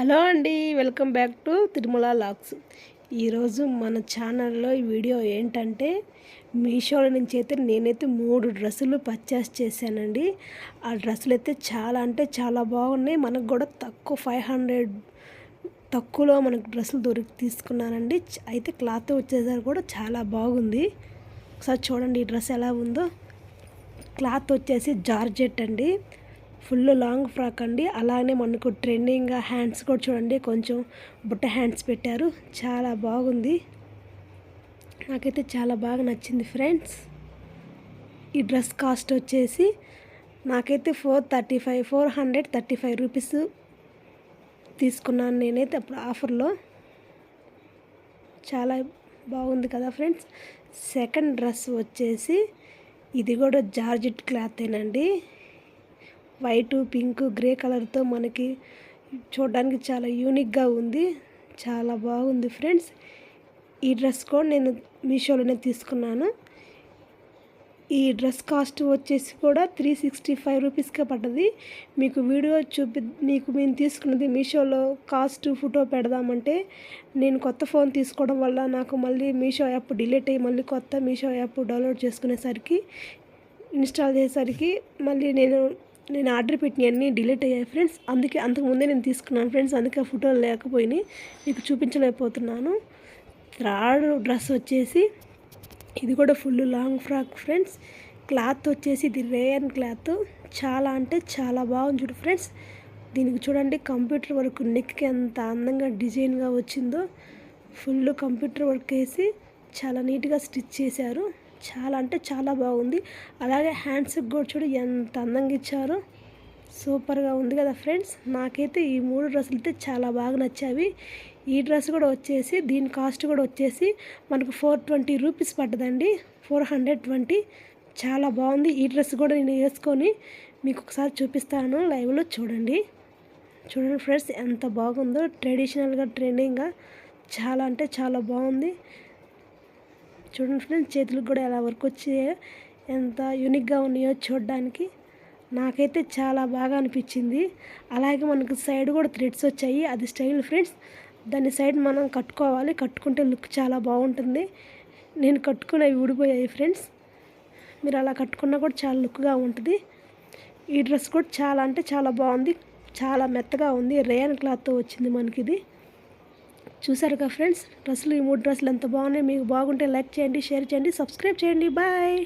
Hello అండి welcome back to Tirumala lux. ఈరోజు మన ఛానల్లో ఈ వీడియో ఏంటంటే మీషోలో నుంచి అయితే నేనైతే మూడు డ్రెస్సులు పర్చేస్ చేశానండి. ఆ డ్రెస్సులు అయితే చాలా అంటే చాలా బాగున్నాయి. మనకు కూడా తక్కువ ఫైవ్ హండ్రెడ్ తక్కువలో మనకు డ్రెస్సులు దొరికి తీసుకున్నానండి. అయితే క్లాత్ వచ్చేసరికి కూడా చాలా బాగుంది. ఒకసారి చూడండి ఈ డ్రెస్ ఎలా ఉందో. క్లాత్ వచ్చేసి జార్జెట్ అండి. ఫుల్ లాంగ్ ఫ్రాక్ అండి. అలానే మనకు ట్రెండింగ్గా హ్యాండ్స్ కూడా చూడండి కొంచెం బుట్ట హ్యాండ్స్ పెట్టారు. చాలా బాగుంది. నాకైతే చాలా బాగా నచ్చింది ఫ్రెండ్స్. ఈ డ్రెస్ కాస్ట్ వచ్చేసి నాకైతే four thirty five four hundred thirty five rupees తీసుకున్నాను నేనైతే అప్పుడు ఆఫర్లో. చాలా బాగుంది కదా ఫ్రెండ్స్. సెకండ్ డ్రెస్ వచ్చేసి ఇది కూడా జార్జెట్ క్లాతేనండి. వైటు పింక్ గ్రే కలర్తో మనకి చూడడానికి చాలా యూనిక్గా ఉంది. చాలా బాగుంది ఫ్రెండ్స్. ఈ డ్రెస్ కూడా నేను మీషోలోనే తీసుకున్నాను. ఈ డ్రెస్ కాస్ట్ వచ్చేసి కూడా త్రీ సిక్స్టీ ఫైవ్ రూపీస్కే పడ్డది. మీకు వీడియో చూపి మీకు మేము తీసుకున్నది మీషోలో కాస్ట్ ఫోటో పెడదామంటే నేను కొత్త ఫోన్ తీసుకోవడం వల్ల నాకు మళ్ళీ మీషో యాప్ డిలీట్ అయ్యి మళ్ళీ కొత్త మీషో యాప్ డౌన్లోడ్ చేసుకునేసరికి ఇన్స్టాల్ చేసేసరికి మళ్ళీ నేను నేను ఆర్డర్ పెట్టినవన్నీ డిలీట్ అయ్యాయి ఫ్రెండ్స్. అందుకే అంతకుముందే నేను తీసుకున్నాను ఫ్రెండ్స్. అందుకే ఫోటోలు లేకపోయినాయి. మీకు చూపించలేకపోతున్నాను. థర్డ్ డ్రెస్ వచ్చేసి ఇది కూడా full long frock friends. Cloth వచ్చేసి ఇది రేయన్ క్లాత్. చాలా అంటే చాలా బాగుంది చూడు ఫ్రెండ్స్. దీనికి చూడండి కంప్యూటర్ వర్క్ నెక్కి ఎంత అందంగా డిజైన్గా వచ్చిందో. ఫుల్ కంప్యూటర్ వర్క్ వేసి చాలా నీట్గా స్టిచ్ చేశారు. చాలా అంటే చాలా బాగుంది. అలాగే హ్యాండ్స్కి కూడా చూడు ఎంత అందంగా ఇచ్చారో. సూపర్గా ఉంది కదా ఫ్రెండ్స్. నాకైతే ఈ మూడు డ్రెస్సులు అయితే చాలా బాగా నచ్చావి ఈ డ్రెస్ కూడా వచ్చేసి దీని కాస్ట్ కూడా వచ్చేసి మనకు four twenty rupees పడ్డదండి. Four hundred twenty. చాలా బాగుంది. ఈ డ్రెస్ కూడా నేను వేసుకొని మీకు ఒకసారి చూపిస్తాను లైవ్లో చూడండి. చూడండి ఫ్రెండ్స్ ఎంత బాగుందో. ట్రెడిషనల్గా ట్రెండింగ్గా చాలా అంటే చాలా బాగుంది. చూడండి ఫ్రెండ్స్ చేతులకు కూడా ఎలా వర్క్ వచ్చి ఎంత యూనిక్గా ఉన్నాయో చూడడానికి నాకైతే చాలా బాగా అనిపించింది. అలాగే మనకు సైడ్ కూడా థ్రెడ్స్ వచ్చాయి. అది స్టైల్ ఫ్రెండ్స్ దాని సైడ్ మనం కట్టుకోవాలి. కట్టుకుంటే లుక్ చాలా బాగుంటుంది. నేను కట్టుకునేవి ఊడిపోయాయి ఫ్రెండ్స్ మీరు అలా కట్టుకున్నా కూడా చాలా లుక్గా ఉంటుంది. ఈ డ్రెస్ కూడా చాలా అంటే చాలా బాగుంది. చాలా మెత్తగా ఉంది. రేయన్ క్లాత్తో వచ్చింది మనకి ఇది చూసారు కదా ఫ్రెండ్స్? డ్రెస్సులు ఈ మూడు డ్రెస్సులు ఎంత బాగున్నాయి? మీకు బాగుంటే లైక్ చేయండి షేర్ చేయండి సబ్స్క్రైబ్ చేయండి. బాయ్!